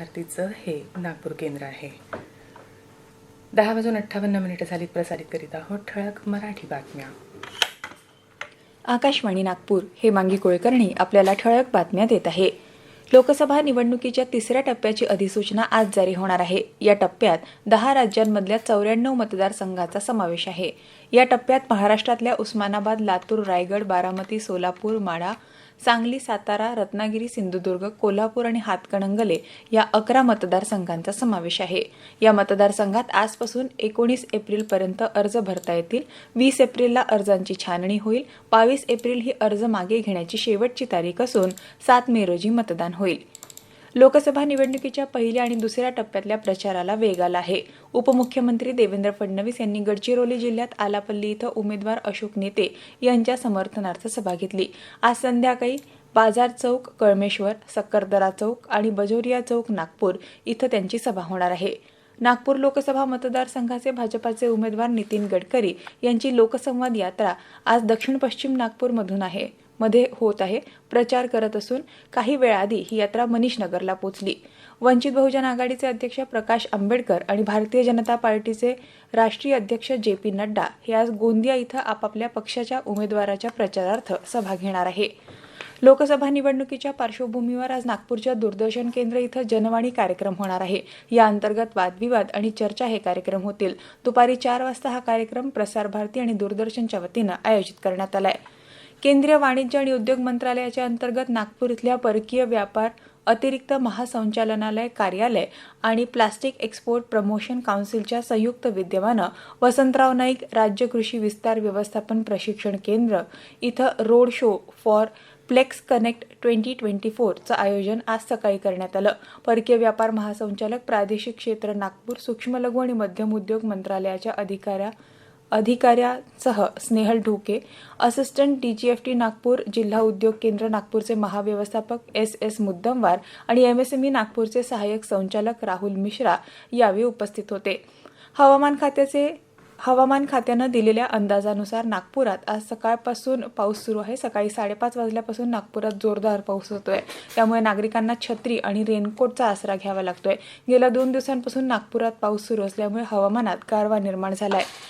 भारतीचं हे नागपूर केंद्र आहे. दहा वाजून अठ्ठावन्न मिनिटं झाली प्रसारित करीत आहोत ठळक मराठी बातम्या. आकाशवाणी नागपूर हे मांगी कुलकर्णी आपल्याला ठळक बातम्या देत आहे. लोकसभा निवडणुकीच्या तिसऱ्या टप्प्याची अधिसूचना आज जारी होणार आहे. या टप्प्यात दहा राज्यांमधल्या चौऱ्याण्णव मतदारसंघाचा समावेश आहे. या टप्प्यात महाराष्ट्रातल्या उस्मानाबाद लातूर रायगड बारामती सोलापूर माढा सांगली सातारा रत्नागिरी सिंधुदुर्ग कोल्हापूर आणि हातकणंगले या अकरा मतदारसंघांचा समावेश आहे. या मतदारसंघात आजपासून एकोणीस एप्रिलपर्यंत अर्ज भरता येतील. वीस एप्रिलला अर्जांची छाननी होईल. बावीस एप्रिल ही अर्ज मागे घेण्याची शेवटची तारीख असून सात मे रोजी मतदान होईल. लोकसभा निवडणुकीच्या पहिल्या आणि दुसऱ्या टप्प्यातल्या प्रचाराला वेग आला आहे. उपमुख्यमंत्री देवेंद्र फडणवीस यांनी गडचिरोली जिल्ह्यात आलापल्ली इथं उमेदवार अशोक नेते यांच्या समर्थनार्थ सभा घेतली. आज संध्याकाळी बाजार चौक कळमेश्वर सक्करदरा चौक आणि बजोरिया चौक नागपूर इथं त्यांची सभा होणार आहे. नागपूर लोकसभा मतदारसंघाचे भाजपाचे उमेदवार नितीन गडकरी यांची लोकसंवाद यात्रा आज दक्षिण पश्चिम नागपूरमधून आहे. मध्ये होत आहे. प्रचार करत असून काही वेळाआधी ही यात्रा मनीष नगरला पोहोचली वंचित बहुजन आघाडीचे अध्यक्ष प्रकाश आंबेडकर आणि भारतीय जनता पार्टीचे राष्ट्रीय अध्यक्ष जे पी नड्डा हे आज गोंदिया इथं आपापल्या पक्षाच्या उमेदवाराच्या प्रचारार्थ सभा घेणार आहे. लोकसभा निवडणुकीच्या पार्श्वभूमीवर आज नागपूरच्या दूरदर्शन केंद्र इथं जनवाणी कार्यक्रम होणार आहे. या अंतर्गत वादविवाद आणि चर्चा हे कार्यक्रम होतील. दुपारी चार वाजता हा कार्यक्रम प्रसार भारती आणि दूरदर्शनच्या वतीनं आयोजित करण्यात आला आहे केंद्रीय वाणिज्य आणि उद्योग मंत्रालयाच्या अंतर्गत नागपूर इथल्या परकीय व्यापार अतिरिक्त महासंचालनालय कार्यालय आणि प्लास्टिक एक्सपोर्ट प्रमोशन काउन्सिलच्या संयुक्त विद्यमानं वसंतराव नाईक राज्य कृषी विस्तार व्यवस्थापन प्रशिक्षण केंद्र इथं road show for flex connect twenty twenty फोरचं आयोजन आज सकाळी करण्यात आलं. परकीय व्यापार महासंचालक प्रादेशिक क्षेत्र नागपूर सूक्ष्म लघु आणि मध्यम उद्योग मंत्रालयाच्या अधिकाऱ्या अधिकाऱ्यासह स्नेहल ढोके असिस्टंट डीजीएफटी नागपूर जिल्हा उद्योग केंद्र नागपूरचे महाव्यवस्थापक एस एस मुद्दमवार आणि एमएसएमई नागपूरचे सहाय्यक संचालक राहुल मिश्रा यावेळी उपस्थित होते. हवामान खात्याचे हवामान खात्यानं दिलेल्या अंदाजानुसार नागपुरात आज सकाळपासून पाऊस सुरू आहे. सकाळी साडेपाच वाजल्यापासून नागपुरात जोरदार पाऊस होतोय. त्यामुळे नागरिकांना छत्री आणि रेनकोटचा आसरा घ्यावा लागतोय. गेल्या दोन दिवसांपासून नागपुरात पाऊस सुरू असल्यामुळे हवामानात गारवा निर्माण झाला आहे